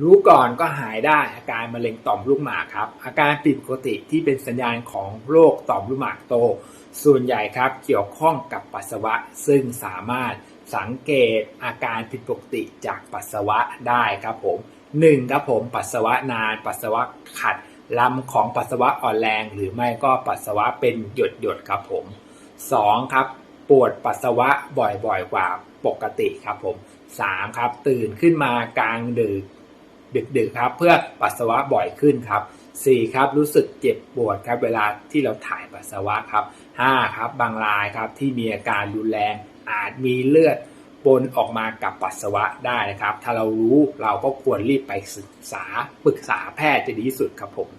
รู้ก่อนก็หายได้ อาการมะเร็งต่อมลูกหมากครับ อาการผิดปกติที่เป็นสัญญาณของโรคต่อมลูกหมากโต ส่วนใหญ่ครับเกี่ยวข้องกับปัสสาวะ ซึ่งสามารถสังเกตอาการผิดปกติจากปัสสาวะได้ครับผมหนึ่งครับผมปัสสาวะนาน ปัสสาวะขัดลำของปัสสาวะอ่อนแรง หรือไม่ก็ปัสสาวะเป็นหยดหยดครับผมสองครับปวดปัสสาวะบ่อยๆกว่าปกติครับผมสามครับตื่นขึ้นมากลางดึก ดึกๆครับ เพื่อปัสสาวะบ่อยขึ้นครับสี่ครับรู้สึกเจ็บปวดครับเวลาที่เราถ่ายปัสสาวะครับห้าครับบางรายครับที่มีอาการรุนแรงอาจมีเลือดปนออกมากับปัสสาวะได้นะครับ ถ้าเรารู้เราก็ควรรีบไปศึกษาปรึกษาแพทย์จะดีที่สุดครับผม